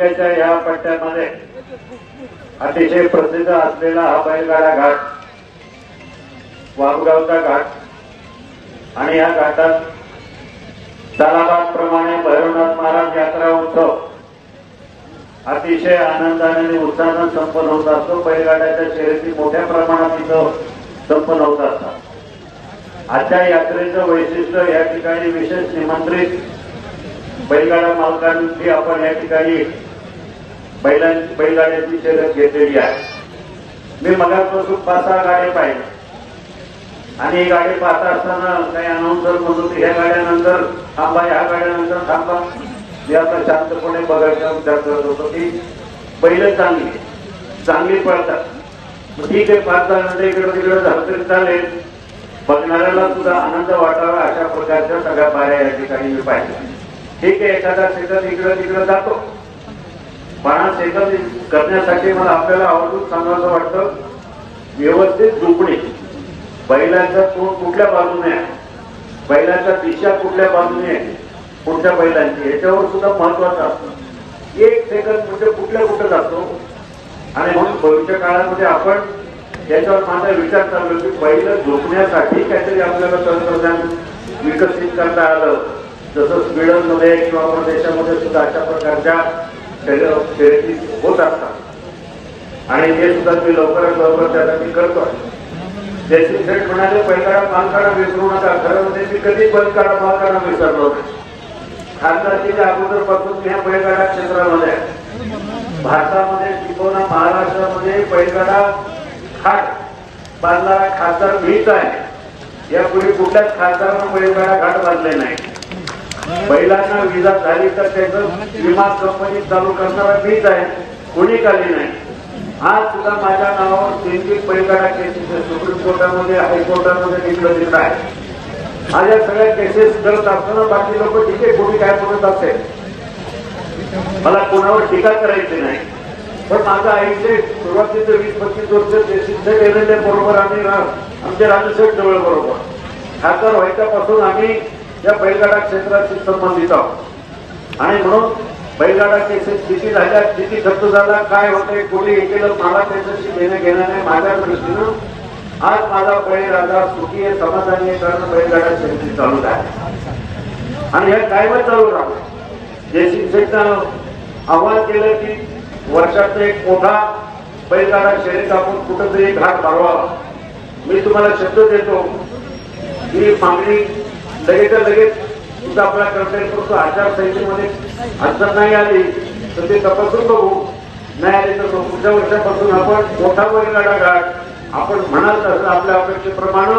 तालुक्याच्या या पट्ट्यामध्ये. अतिशय प्रसिद्ध असलेला हा बैलगाडा घाट वामगावचा घाट. आणि या घाटात तालाबाद प्रमाणे भैरवनाथ महाराज यात्रा उत्सव अतिशय आनंदाने आणि उत्साहानं संपन्न होत असतो. बैलगाड्याच्या शर्यती मोठ्या प्रमाणात इथं संपन्न होत असतात. आजच्या यात्रेचं वैशिष्ट्य या ठिकाणी विशेष निमंत्रित बैलगाडा मालकांची आपण या ठिकाणी बैलां बैलगाड्याची शर्यत घेतलेली आहे. मी मगापासून पाच सहा गाड्या पाहिजे आणि ही गाडी पाहता असताना काही अनाऊन्सर म्हणत ह्या गाड्यानंतर थांबा ह्या गाड्यानंतर थांबा. मी आता शांतपणे बघायचा विचार करत होतो की पहिलं चांगली चांगली पळतात. ठीक आहे पाच इकडं तिकडं झालं तरी चालेल. बघणाऱ्याला सुद्धा आनंद वाटावा अशा प्रकारच्या सगळ्या पाया या ठिकाणी मी पाहिल्या. ठीक आहे एखादा सेकंद इकडं तिकडं जातो. माणस एकत्रित करण्यासाठी मला आपल्याला आवर्जून सांगायचं वाटतं व्यवस्थित झोपणे. बैलांचा तोंड कुठल्या बाजूने आहे? बैलांचा दिशा कुठल्या बाजूने आहे? कुठल्या बैलांची? याच्यावर सुद्धा महत्वाचं असतं. एक सेकंद म्हणजे कुठल्या कुठं जातो? आणि म्हणून भविष्य काळामध्ये आपण याच्यावर माझा विचार चाललो की बैल झोपण्यासाठी काहीतरी आपल्याला तंत्रज्ञान विकसित करता आलं. जसं स्वीडनमध्ये किंवा प्रदेशामध्ये सुद्धा अशा प्रकारच्या शर्य- होत असतात. आणि ते सुद्धा मी लवकरात लवकर त्यासाठी करतोय जयसिंग शेठ म्हणाले बैलगाडा मालकाडा विसरू नका खरं म्हणजे मी कधी बैलगाडा मालकाडा विसरलो नाही. खासदारकीच्या अगोदरपासून मी ह्या बैलगाडा क्षेत्रामध्ये आहे. भारतामध्ये किंवा महाराष्ट्रामध्ये बैलगाडा खाट बांधणारा खासदार मीच आहे. यापूर्वी कुठल्याच खासदारानं बैलगाडा घाट बांधले नाही. बैलांना विजा झाली तर त्याचं विमा कंपनी चालू करणारा मीच आहे. कोणी काली नाही. आज सुद्धा माझ्या नावावर तीन तीन बैलगाडा केसेस सुप्रीम कोर्टामध्ये हायकोर्टामध्ये तिकडं तिकडं आहे माझ्या सगळ्या केसेस करत असताना बाकी लोक ठीक आहे कोणी काय बोलत असेल. मला कोणावर टीका करायची नाही. पण माझं आईचे सुरुवातीचे वीस पंचवीस वर्ष सिद्ध केलेल्या बरोबर आम्ही रा- राजू शेठ जवळ बरोबर. खासदार व्हायच्यापासून आम्ही या बैलगाडा क्षेत्राशी संबंधित आहोत. आणि म्हणून बैलगाडा स्थिती किती झाल्या किती खर्च झाला काय होते कोणी हे केलं मला त्याच्याशी घेणं घेणं नाही माझ्या दृष्टीनं आज माझा बळीराजा सुखी आहे समाधानी कारण बैलगाडा शर्यती चालू आहे. आणि हे कायमच चालू राहू. जयसिंग शेठनं आव्हान केलं की वर्षाचा एक मोठा बैलगाडा शर्यत आपण कुठंतरी घाट भरवा मी तुम्हाला शब्द देतो. ही मागणी लगेच लगेच. सुद्धा आपला कंप्लेंट करतो. आचारसंहितेमध्ये अडचण नाही आली तर ते तपासून बघू. नाही आले तर मग पुढच्या वर्षापासून आपण मोठा बैलगाडा घाट आपण म्हणाल तसं आपल्या अपेक्षेप्रमाणे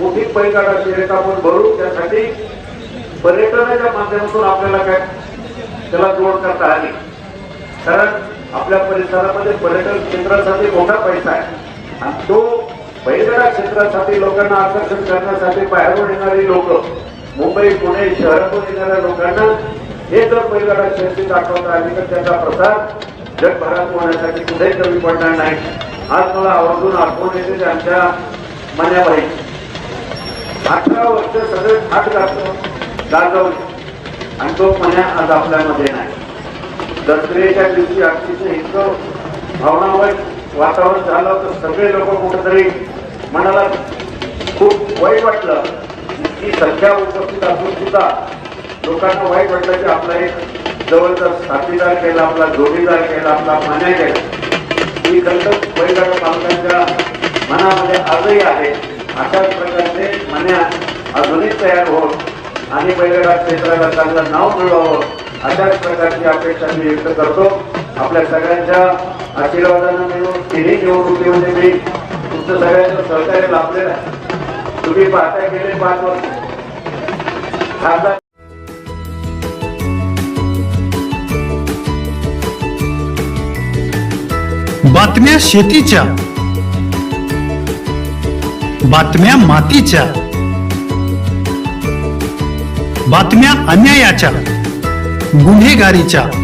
मोठी बैलगाडा शर्यत आपण भरू. त्यासाठी पर्यटनाच्या माध्यमातून आपल्याला काय त्याला जोड करता आली. कारण आपल्या परिसरामध्ये पर्यटन क्षेत्रासाठी मोठा पैसा आहे. आणि तो बैलगाडा क्षेत्रासाठी लोकांना आकर्षण करण्यासाठी बाहेरून येणारी लोक मुंबई पुणे शहरातून येणाऱ्या लोकांना हे जर बैलगाडा क्षेत्री दाखवता आली तर त्याचा प्रसार जगभरात होण्यासाठी कुठेही कमी पडणार नाही. आज मला आवर्जून आठवण येते त्यांच्या आमच्या मन्याबाई अठरा वर्ष सगळे थाट घालतो गाजवले. आणि तो मन्या आज आपल्यामध्ये नाही. दसऱ्याच्या दिवशी अतिशय इतकं भावनावर वातावरण झालं तर सगळे लोक कुठेतरी मला खूप वाईट वाटलं. की संख्या उपस्थित असून सुद्धा लोकांना वाईट वाटलं की आपला एक जवळचा साथीदार केला आपला जोडीदार केला आपला मान्या केला. ही खंत बैलगाडा पालकांच्या मनामध्ये आजही आहे. अशाच प्रकारचे मन्या अजूनही तयार होत आणि बैलगाडा क्षेत्राला चांगलं नाव मिळवावं अशाच प्रकारची अपेक्षा मी व्यक्त करतो. आपल्या सगळ्यांच्या आशीर्वादानं मिळून तिन्ही निवडणुकीमध्ये मी तुमचं सगळ्यांचं सहकार्य लाभलेलं आहे. तुम्ही पाहता गेले पाच वर्ष. खासदार बातम्या शेतीच्या. बातम्या मातीच्या. बातम्या अन्यायाच्या. गुन्हेगारीच्या.